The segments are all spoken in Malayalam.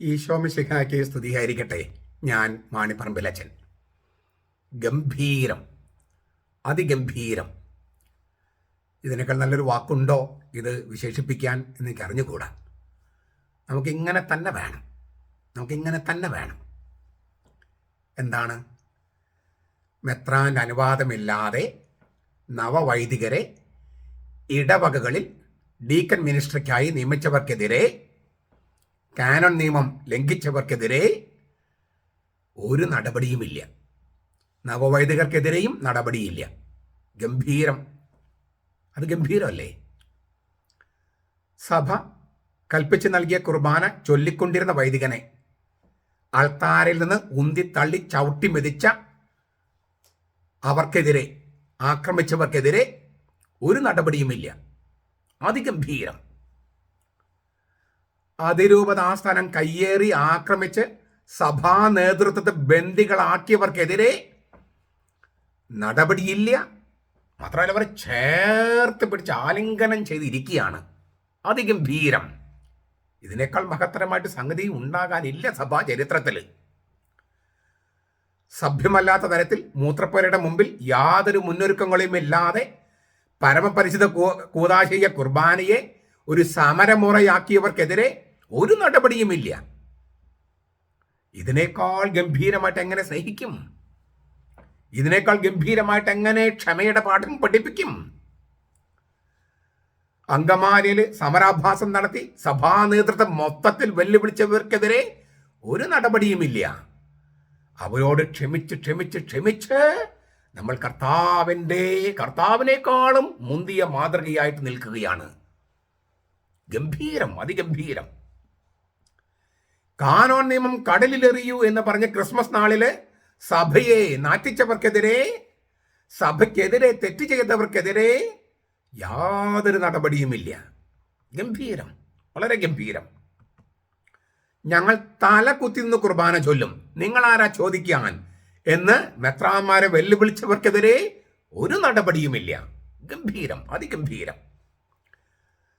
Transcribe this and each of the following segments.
ഈശോമിശിഹായ്ക്ക് സ്തുതിയായിരിക്കട്ടെ. ഞാൻ മാണിപ്പറമ്പിലച്ചൻ ഗംഭീരം. അതിഗംഭീരം. ഇതിനേക്കാൾ നല്ലൊരു വാക്കുണ്ടോ? ഇത് വിശേഷിപ്പിക്കാൻ എനിക്ക് അറിഞ്ഞുകൂടാ നമുക്കിങ്ങനെ തന്നെ വേണം. നമുക്കിങ്ങനെ തന്നെ വേണം. എന്താണ്? മെത്രാന്റെ അനുവാദമില്ലാതെ നവവൈദികരെ ഇടവകകളിൽ ഡീക്കൻ മിനിസ്ട്രിക്കായി നിയമിച്ചവർക്കെതിരെ കാനൺ നിയമം ലംഘിച്ചവർക്കെതിരെ ഒരു നടപടിയുമില്ല. നവവൈദികർക്കെതിരെയും നടപടിയില്ല. ഗംഭീരം. അത് ഗംഭീരമല്ലേ? സഭ കൽപ്പിച്ചു നൽകിയ കുർബാന ചൊല്ലിക്കൊണ്ടിരുന്ന വൈദികനെ അൾത്താരിൽ നിന്ന് ഉന്തി തള്ളി ചവിട്ടി മെതിച്ച അവർക്കെതിരെ ആക്രമിച്ചവർക്കെതിരെ ഒരു നടപടിയുമില്ല. അതിഗംഭീരം. അതിരൂപതാസ്ഥാനം കയ്യേറി ആക്രമിച്ച് സഭാ നേതൃത്വത്തെ ബന്ദികളാക്കിയവർക്കെതിരെ നടപടിയില്ല. മാത്രമല്ല അവരെ ചേർത്ത് പിടിച്ച് ആലിംഗനം ചെയ്തിരിക്കുകയാണ്. അധികം ഭീരം ഇതിനേക്കാൾ മഹത്തരമായിട്ട് സംഗതി ഉണ്ടാകാനില്ല സഭാ ചരിത്രത്തിൽ സഭ്യമല്ലാത്ത തരത്തിൽ മൂത്രപ്പുരയുടെ മുമ്പിൽ യാതൊരു മുന്നൊരുക്കങ്ങളും ഇല്ലാതെ പരമപരിചിത കൂതാശയ കുർബാനയെ ഒരു സമരമുറയാക്കിയവർക്കെതിരെ ഒരു നടപടിയുമില്ല. ഇതിനേക്കാൾ ഗംഭീരമായിട്ട് എങ്ങനെ സ്നേഹിക്കും? ഇതിനേക്കാൾ ഗംഭീരമായിട്ട് എങ്ങനെ ക്ഷമയുടെ പാഠം പഠിപ്പിക്കും? അങ്കമാലിയിൽ സമരാഭ്യാസം നടത്തി സഭാ നേതൃത്വം മൊത്തത്തിൽ വെല്ലുവിളിച്ചവർക്കെതിരെ ഒരു നടപടിയുമില്ല. അവരോട് ക്ഷമിച്ച് ക്ഷമിച്ച് ക്ഷമിച്ച് നമ്മൾ കർത്താവിന്റെ കർത്താവിനേക്കാളും മുന്തിയ മാതൃകയായിട്ട് നിൽക്കുകയാണ്. ഗംഭീരം അതിഗംഭീരം. കാനോൻ നിയമം കടലിലെറിയൂ എന്ന് പറഞ്ഞ ക്രിസ്മസ് നാളിൽ സഭയെ നാറ്റിച്ചവർക്കെതിരെ സഭയ്ക്കെതിരെ തെറ്റ് ചെയ്തവർക്കെതിരെ യാതൊരു നടപടിയുമില്ല. ഗംഭീരം വളരെ ഗംഭീരം. ഞങ്ങൾ തല കുത്തിന്ന് കുർബാന ചൊല്ലും. നിങ്ങൾ ആരാ ചോദിക്കാൻ? എന്ന് മെത്രാന്മാരെ വെല്ലുവിളിച്ചവർക്കെതിരെ ഒരു നടപടിയുമില്ല. ഗംഭീരം അതിഗംഭീരം.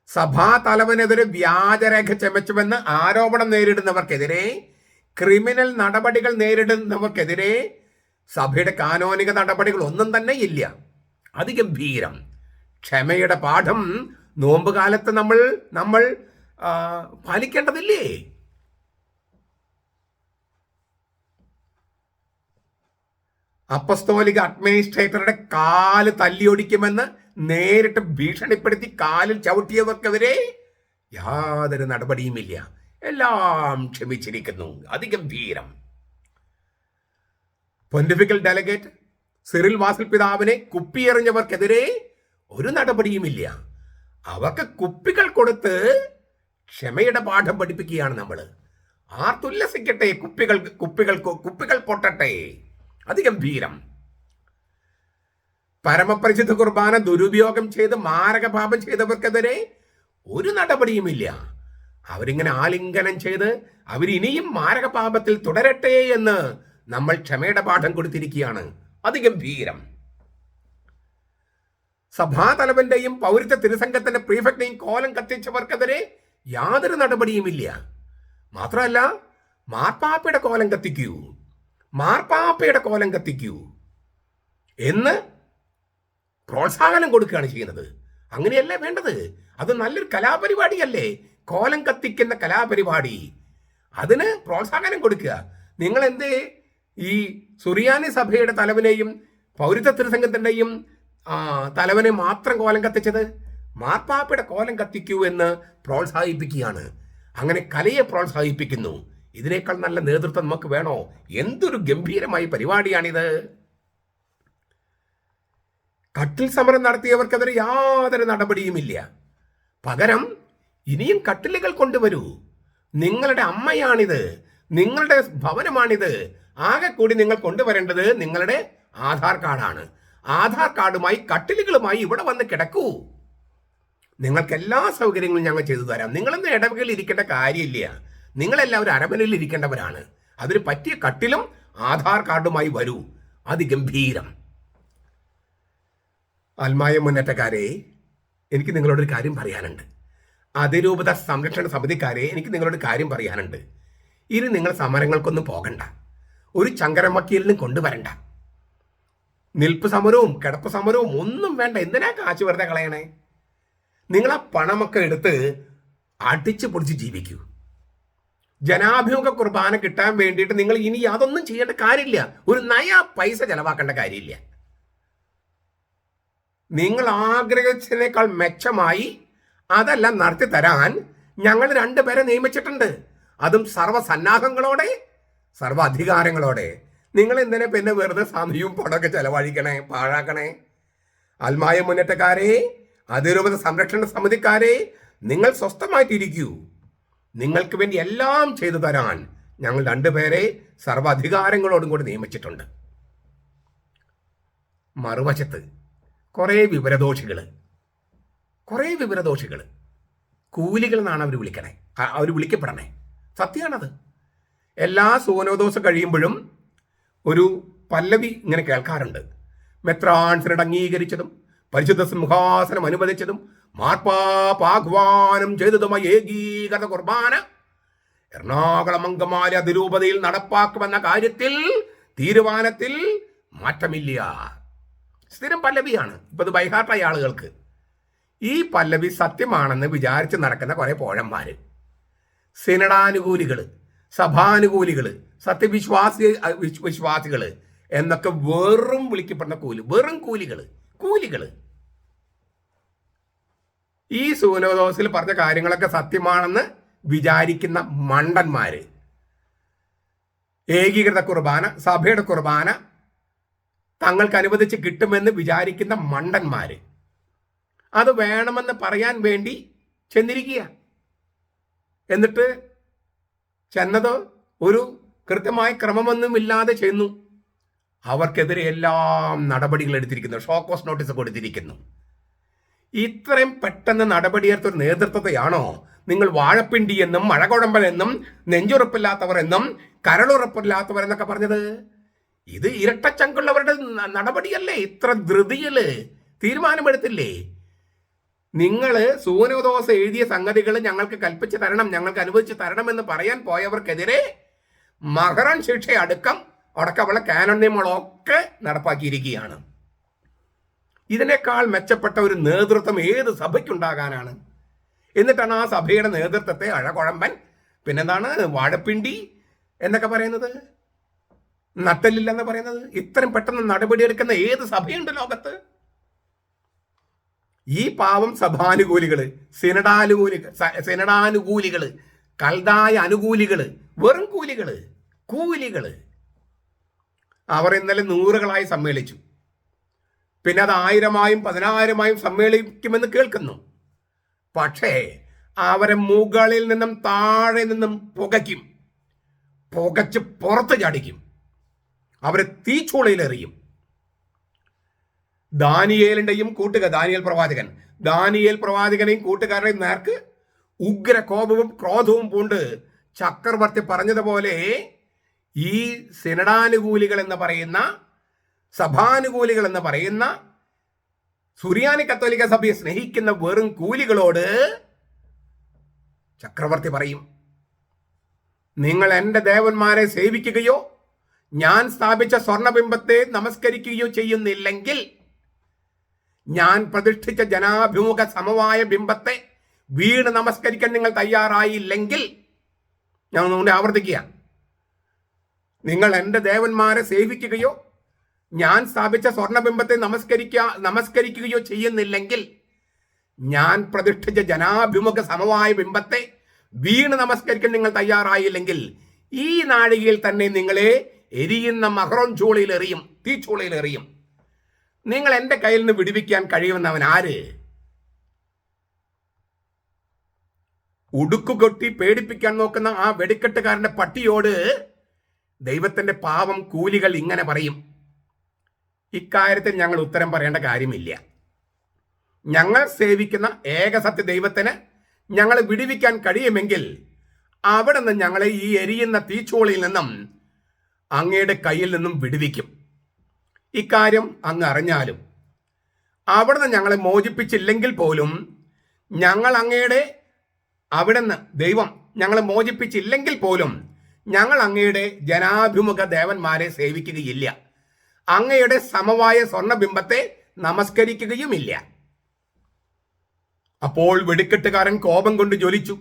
സഭാ തലവനെതിരെ വ്യാജരേഖ ചമച്ചുവെന്ന് ആരോപണം നേരിടുന്നവർക്കെതിരെ ക്രിമിനൽ നടപടികൾ നേരിടുന്നവർക്കെതിരെ സഭയുടെ കാനോനിക നടപടികൾ ഒന്നും തന്നെ ഇല്ല. അതിഗംഭീരം ക്ഷമയുടെ പാഠം നോമ്പ് കാലത്ത് നമ്മൾ നമ്മൾ പാലിക്കേണ്ടതില്ലേ? അപ്പസ്തോലിക അഡ്മിനിസ്ട്രേറ്ററുടെ കാൽ തല്ലിയൊടിക്കുമെന്ന് നേരിട്ട് ഭീഷണിപ്പെടുത്തി കാലിൽ ചവിട്ടിയവർക്കെതിരെ യാതൊരു നടപടിയുമില്ല. എല്ലാം ക്ഷമിച്ചിരിക്കുന്നു. അതിഗംഭീരം പൊന്റിഫിക്കൽ ഡെലഗേറ്റ് സിറിൽ വാസൽ പിതാവിനെ കുപ്പിയെറിഞ്ഞവർക്കെതിരെ ഒരു നടപടിയുമില്ല. അവർക്ക് കുപ്പികൾ കൊടുത്ത് ക്ഷമയുടെ പാഠം പഠിപ്പിക്കുകയാണ് നമ്മൾ ആർത്തുല്ലസിക്കട്ടെ കുപ്പികൾ കുപ്പികൾ കുപ്പികൾ പൊട്ടട്ടെ. അതിഗംഭീരം പരമപരിചിത കുർബാന ദുരുപയോഗം ചെയ്ത് മാരകപാപം ചെയ്തവർക്കെതിരെ ഒരു നടപടിയുമില്ല. അവരിങ്ങനെ ആലിംഗനം ചെയ്ത് അവരിനിയും മാരകപാപത്തിൽ തുടരട്ടെ എന്ന് നമ്മൾ ക്ഷമയുടെ പാഠം കൊടുത്തിരിക്കുകയാണ് അതിഗംഭീരം സഭാതലവന്റെയും പൗരത്വ തിരുസംഘത്തിന്റെ പ്രീഫക്റ്റിനെയും കോലം കത്തിച്ചവർക്കെതിരെ യാതൊരു നടപടിയുമില്ല. മാത്രമല്ല മാർപ്പാപ്പയുടെ കോലം കത്തിക്കൂ. മാർപ്പാപ്പയുടെ കോലം കത്തിക്കൂ എന്ന് പ്രോത്സാഹനം കൊടുക്കുകയാണ് ചെയ്യുന്നത്. അങ്ങനെയല്ലേ വേണ്ടത്? അത് നല്ലൊരു കലാപരിപാടിയല്ലേ? കോലം കത്തിക്കുന്ന കലാപരിപാടി. അതിന് പ്രോത്സാഹനം കൊടുക്കുക. നിങ്ങൾ എന്തേ ഈ സുറിയാനി സഭയുടെ തലവനെയും പൗരത്വ തിരുസംഘത്തിന്റെയും തലവനെ മാത്രം കോലം കത്തിച്ചത്? മാർപ്പാപ്പയുടെ കോലം കത്തിക്കൂ എന്ന് പ്രോത്സാഹിപ്പിക്കുകയാണ്. അങ്ങനെ കലയെ പ്രോത്സാഹിപ്പിക്കുന്നു. ഇതിനേക്കാൾ നല്ല നേതൃത്വം നമുക്ക് വേണോ? എന്തൊരു ഗംഭീരമായ പരിപാടിയാണിത്. കട്ടിൽ സമരം നടത്തിയവർക്കെതിരെ യാതൊരു നടപടിയുമില്ല. പകരം ഇനിയും കട്ടിലുകൾ കൊണ്ടുവരൂ. നിങ്ങളുടെ അമ്മയാണിത്. നിങ്ങളുടെ ഭവനമാണിത്. ആകെ കൂടി നിങ്ങൾ കൊണ്ടുവരേണ്ടത് നിങ്ങളുടെ ആധാർ കാർഡാണ്. ആധാർ കാർഡുമായി കട്ടിലുകളുമായി ഇവിടെ വന്ന് കിടക്കൂ. നിങ്ങൾക്ക് എല്ലാ സൗകര്യങ്ങളും ഞങ്ങൾ ചെയ്തു തരാം. നിങ്ങളൊന്നും ഇടവകയിൽ ഇരിക്കേണ്ട കാര്യമില്ല. നിങ്ങളെല്ലാവരും അരമനയിൽ ഇരിക്കേണ്ടവരാണ് അതിന് പറ്റിയ കട്ടിലും ആധാർ കാർഡുമായി വരൂ. അതിഗംഭീരം. ആത്മായ മുന്നേറ്റക്കാരെ എനിക്ക് നിങ്ങളോടൊരു കാര്യം പറയാനുണ്ട്. അതിരൂപത സംരക്ഷണ സമിതിക്കാരെ എനിക്ക് നിങ്ങളോട് കാര്യം പറയാനുണ്ട്. ഇനി നിങ്ങൾ സമരങ്ങൾക്കൊന്നും പോകണ്ട. ഒരു ചങ്കരമക്കീലിനും കൊണ്ടുവരണ്ട. നിൽപ്പ് സമരവും കിടപ്പ് സമരവും ഒന്നും വേണ്ട. എന്തിനാ കാശ് വെറുതെ കളയണേ? നിങ്ങൾ പണമൊക്കെ എടുത്ത് അടിച്ചു പൊടിച്ച് ജീവിക്കൂ. ജനാഭിമുഖ കുർബാന കിട്ടാൻ വേണ്ടിയിട്ട് നിങ്ങൾ ഇനി അതൊന്നും ചെയ്യേണ്ട കാര്യമില്ല. ഒരു നയ പൈസ ചെലവാക്കേണ്ട കാര്യമില്ല. നിങ്ങൾ ആഗ്രഹിച്ചതിനേക്കാൾ മെച്ചമായി അതെല്ലാം നടത്തി തരാൻ ഞങ്ങൾ രണ്ടുപേരെ നിയമിച്ചിട്ടുണ്ട്. അതും സർവസന്നാഹങ്ങളോടെ സർവ അധികാരങ്ങളോടെ നിങ്ങൾ എന്തിനാ പിന്നെ വെറുതെ സമയവും പണമൊക്കെ ചെലവഴിക്കണേ പാഴാക്കണേ? അൽമായ മുന്നേറ്റക്കാരെ അതിരൂപത സംരക്ഷണ സമിതിക്കാരെ നിങ്ങൾ സ്വസ്ഥമായിട്ടിരിക്കൂ. നിങ്ങൾക്ക് വേണ്ടി എല്ലാം ചെയ്തു തരാൻ ഞങ്ങൾ രണ്ടുപേരെ സർവാധികാരങ്ങളോടും കൂടി നിയമിച്ചിട്ടുണ്ട്. മറുവശത്ത് കുറേ വിവരദോഷികൾ കുറേ വിവരദോഷികൾ കൂലികൾ എന്നാണ് അവർ വിളിക്കണേ. അവർ വിളിക്കപ്പെടണേ. സത്യമാണത്. എല്ലാ സൂനോദോസം കഴിയുമ്പോഴും ഒരു പല്ലവി ഇങ്ങനെ കേൾക്കാറുണ്ട്. മെത്രാൻസിനോട് അംഗീകരിച്ചതും പരിശുദ്ധ സിംഹാസനം അനുവദിച്ചതും മാർപ്പാപാഹ്വാനം ചെയ്തതുമായ ഏകീകൃത കുർബാന. എറണാകുളം അങ്കമാലി അതിരൂപതയിൽ നടപ്പാക്കുമെന്ന കാര്യത്തിൽ തീരുമാനത്തിൽ മാറ്റമില്ല. സ്ഥിരം പല്ലവിയാണ്. ഇപ്പൊ ഇത് ആളുകൾക്ക്. ഈ പല്ലവി സത്യമാണെന്ന് വിചാരിച്ച് നടക്കുന്ന കുറെ പോഴന്മാര്. സിനഡാനുകൂലികൾ സഭാനുകൂലികൾ സത്യവിശ്വാസി വിശ്വാസികൾ എന്നൊക്കെ വെറും വിളിക്കപ്പെടുന്ന കൂലി വെറും കൂലികൾ കൂലികൾ. ഈ സൂനോദോസിൽ പറഞ്ഞ കാര്യങ്ങളൊക്കെ സത്യമാണെന്ന് വിചാരിക്കുന്ന മണ്ടന്മാര്. ഏകീകൃത കുർബാന സഭയുടെ കുർബാന തങ്ങൾക്ക് അനുവദിച്ച് കിട്ടുമെന്ന് വിചാരിക്കുന്ന മണ്ടന്മാര്. അത് വേണമെന്ന് പറയാൻ വേണ്ടി ചെന്നിരിക്കുക. എന്നിട്ട് ചെന്നത് ഒരു കൃത്യമായ ക്രമമൊന്നുമില്ലാതെ ചെന്നു. അവർക്കെതിരെ എല്ലാം നടപടികൾ എടുത്തിരിക്കുന്നു ഷോക്കോസ് നോട്ടീസ് കൊടുത്തിരിക്കുന്നു. ഇത്രയും പെട്ടെന്ന് നടപടിയെടുത്ത ഒരു നേതൃത്വത്തെയാണോ? നിങ്ങൾ വാഴപ്പിണ്ടി എന്നും മഴകുഴമ്പൻ എന്നും നെഞ്ചുറപ്പില്ലാത്തവർ എന്നും കരളുറപ്പില്ലാത്തവർ എന്നൊക്കെ പറഞ്ഞത്? ഇത് ഇരട്ടച്ചങ്കുള്ളവരുടെ നടപടിയല്ലേ? ഇത്ര ധൃതിയിൽ തീരുമാനമെടുത്തില്ലേ? നിങ്ങൾ സൂനോദോസ് എഴുതിയ സംഗതികൾ ഞങ്ങൾക്ക് കൽപ്പിച്ച് തരണം ഞങ്ങൾക്ക് അനുവദിച്ച് തരണം എന്ന് പറയാൻ പോയവർക്കെതിരെ മഹറൻ ശിക്ഷ അടക്കം അടക്കമുള്ള കാനോൺ നിയമങ്ങളൊക്കെ നടപ്പാക്കിയിരിക്കുകയാണ്. ഇതിനേക്കാൾ മെച്ചപ്പെട്ട ഒരു നേതൃത്വം ഏത് സഭയ്ക്കുണ്ടാകാനാണ്? എന്നിട്ടാണ് ആ സഭയുടെ നേതൃത്വത്തെ അഴകുഴമ്പൻ പിന്നെന്താണ് വാഴപ്പിണ്ടി എന്നൊക്കെ പറയുന്നത്? നട്ടലില്ലെന്ന് പറയുന്നത്? ഇത്രയും പെട്ടെന്ന് നടപടിയെടുക്കുന്ന ഏത് സഭയുണ്ട് ലോകത്ത്? ഈ പാവം സഭാനുകൂലികൾ സിനഡാനുകൂലികൾ സിനഡാനുകൂലികൾ കൽതായ അനുകൂലികൾ വെറും കൂലികൾ കൂലികൾ. അവർ ഇന്നലെ നൂറുകളായി സമ്മേളിച്ചു. പിന്നെ അത് ആയിരമായും പതിനായിരമായും സമ്മേളിക്കുമെന്ന് കേൾക്കുന്നു. പക്ഷേ അവരെ മുകളിൽ നിന്നും താഴെ നിന്നും പുകയ്ക്കും. പുകച്ച് പുറത്ത് ചാടിക്കും. അവരെ തീച്ചൂളയിലെറിയും ദാനിയേലിന്റെയും കൂട്ടുക ദാനിയേൽ പ്രവാചകൻ ദാനിയേൽ പ്രവാചകനെയും കൂട്ടുകാരുടെയും നേർക്ക് ഉഗ്ര കോപവും ക്രോധവും പൂണ്ട് ചക്രവർത്തി പറഞ്ഞതുപോലെ ഈ സിനഡാനുകൂലികൾ എന്ന് പറയുന്ന സഭാനുകൂലികൾ എന്ന് പറയുന്ന സുറിയാനി കത്തോലിക്ക സഭയെ സ്നേഹിക്കുന്ന വെറും കൂലികളോട് ചക്രവർത്തി പറയും നിങ്ങൾ എന്റെ ദേവന്മാരെ സേവിക്കുകയോ ഞാൻ സ്ഥാപിച്ച സ്വർണബിംബത്തെ നമസ്കരിക്കുകയോ ചെയ്യുന്നില്ലെങ്കിൽ ഞാൻ പ്രതിഷ്ഠിച്ച ജനാഭിമുഖ സമവായ ബിംബത്തെ വീണ് നമസ്കരിക്കാൻ നിങ്ങൾ തയ്യാറായില്ലെങ്കിൽ ഞാൻ ഒന്നുകൂടി ആവർത്തിക്കുക. നിങ്ങൾ എന്റെ ദേവന്മാരെ സേവിക്കുകയോ ഞാൻ സ്ഥാപിച്ച സ്വർണബിംബത്തെ നമസ്കരിക്ക നമസ്കരിക്കുകയോ ചെയ്യുന്നില്ലെങ്കിൽ ഞാൻ പ്രതിഷ്ഠിച്ച ജനാഭിമുഖ സമവായ ബിംബത്തെ വീണ് നമസ്കരിക്കാൻ നിങ്ങൾ തയ്യാറായില്ലെങ്കിൽ ഈ നാഴികയിൽ തന്നെ നിങ്ങളെ എരിയുന്ന മഹറോൻ ചൂളയിൽ എറിയും തീച്ചൂളയിൽ എറിയും. നിങ്ങൾ എന്റെ കയ്യിൽ നിന്ന് വിടുവിക്കാൻ കഴിയുമെന്നവൻ ആര്? ഉടുക്കുകൊട്ടി പേടിപ്പിക്കാൻ നോക്കുന്ന ആ വെടിക്കെട്ടുകാരന്റെ പട്ടിയോട് ദൈവത്തിന്റെ പാവം കൂലികൾ ഇങ്ങനെ പറയും. ഇക്കാര്യത്തിൽ ഞങ്ങൾ ഉത്തരം പറയേണ്ട കാര്യമില്ല. ഞങ്ങൾ സേവിക്കുന്ന ഏകസത്യ ദൈവത്തിന് ഞങ്ങൾ വിടിവിക്കാൻ കഴിയുമെങ്കിൽ അവിടെ നിന്ന് ഞങ്ങളെ ഈ എരിയുന്ന തീച്ചൂളയിൽ നിന്നും അങ്ങയുടെ കയ്യിൽ നിന്നും വിടുവിക്കും. ഇക്കാര്യം അങ്ങ് അറിഞ്ഞാലും അവിടുന്ന് ഞങ്ങളെ മോചിപ്പിച്ചില്ലെങ്കിൽ പോലും ഞങ്ങൾ അങ്ങയുടെ അവിടുന്ന് ദൈവം ഞങ്ങളെ മോചിപ്പിച്ചില്ലെങ്കിൽ പോലും ഞങ്ങൾ അങ്ങയുടെ ജനാഭിമുഖ ദേവന്മാരെ സേവിക്കുകയില്ല. അങ്ങയുടെ സമവായ സ്വർണബിംബത്തെ നമസ്കരിക്കുകയുമില്ല. അപ്പോൾ വെടിക്കെട്ടുകാരൻ കോപം കൊണ്ട് ജ്വലിച്ചു.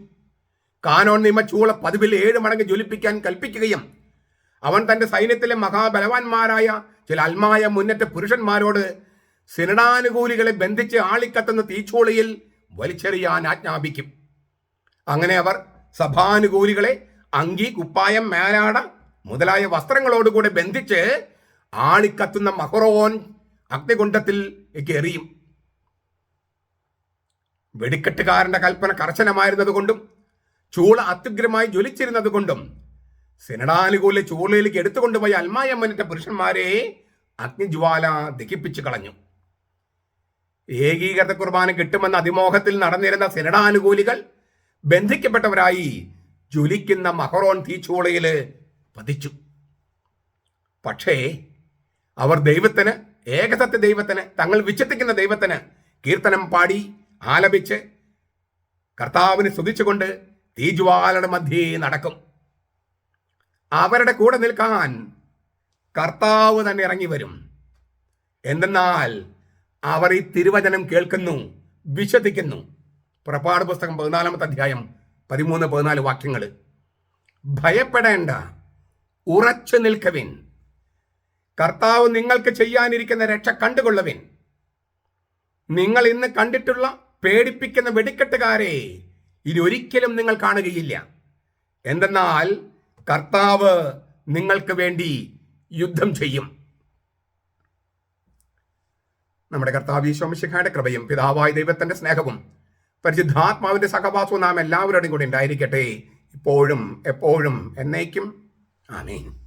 കാനോൻ നിയമ ചൂള പതിവിൽ ഏഴ് മടങ്ങ് ജ്വലിപ്പിക്കാൻ കൽപ്പിക്കുകയും അവൻ തന്റെ സൈന്യത്തിലെ മഹാബലവാന്മാരായ ചില അൽമായ മുന്നറ്റ പുരുഷന്മാരോട് സിനഡാനുകൂലികളെ ബന്ധിച്ച് ആളിക്കത്തുന്ന തീച്ചൂളയിൽ വലിച്ചെറിയാൻ ആജ്ഞാപിക്കും. അങ്ങനെ അവർ സഭാനുകൂലികളെ അങ്കി കുപ്പായം മേലാട മുതലായ വസ്ത്രങ്ങളോടുകൂടെ ബന്ധിച്ച് ആളിക്കത്തുന്ന മഹറോൻ അഗ്നികുണ്ഠത്തിൽ എറിയും വെടിക്കെട്ടുകാരന്റെ കൽപ്പന കർശനമായിരുന്നതുകൊണ്ടും ചൂള അത്യുഗ്രമായി ജ്വലിച്ചിരുന്നതുകൊണ്ടും സിനഡാനുകൂല ചൂളയിലേക്ക് എടുത്തുകൊണ്ടുപോയ അൽമായമ്മനിട്ട പുരുഷന്മാരെ അഗ്നിജ്വാല ദഹിപ്പിച്ചു കളഞ്ഞു. ഏകീകൃത കുർബാന കിട്ടുമെന്ന അതിമോഹത്തിൽ നടന്നിരുന്ന സിനഡാനുകൂലികൾ ബന്ധിക്കപ്പെട്ടവരായി ജ്വലിക്കുന്ന മഹറോൺ തീച്ചൂളയിൽ പതിച്ചു. പക്ഷേ അവർ ദൈവത്തിന് ഏകസത്യ ദൈവത്തിന് തങ്ങൾ വിശ്വസിക്കുന്ന ദൈവത്തിന് കീർത്തനം പാടി ആലപിച്ച് കർത്താവിനെ സ്തുതിച്ചുകൊണ്ട് തീജ്വാലയുടെ മധ്യേ നടക്കും. അവരുടെ കൂടെ നിൽക്കാൻ കർത്താവ് തന്നെ ഇറങ്ങി വരും. എന്തെന്നാൽ അവർ ഈ തിരുവചനം കേൾക്കുന്നു വിശ്വസിക്കുന്നു. പുറപ്പാട് പുസ്തകം പതിനാലാമത്തെ അധ്യായം പതിമൂന്ന് പതിനാല് വാക്യങ്ങൾ ഭയപ്പെടേണ്ട ഉറച്ചു നിൽക്കവിൻ. കർത്താവ് നിങ്ങൾക്ക് ചെയ്യാനിരിക്കുന്ന രക്ഷ കണ്ടുകൊള്ളുവിൻ. നിങ്ങൾ ഇന്ന് കണ്ടിട്ടുള്ള പേടിപ്പിക്കുന്ന വെടിക്കെട്ടുകാരെ ഇനി ഒരിക്കലും നിങ്ങൾ കാണുകയില്ല. എന്തെന്നാൽ കർത്താവ് നിങ്ങൾക്ക് വേണ്ടി യുദ്ധം ചെയ്യും. നമ്മുടെ കർത്താവ് ഈശോമിശിഖായുടെ കൃപയും പിതാവായ ദൈവത്തിന്റെ സ്നേഹവും പരിശുദ്ധാത്മാവിന്റെ സഹവാസവും നാം എല്ലാവരോടും കൂടി ഉണ്ടായിരിക്കട്ടെ. ഇപ്പോഴും എപ്പോഴും എന്നേക്കും. ആമേൻ.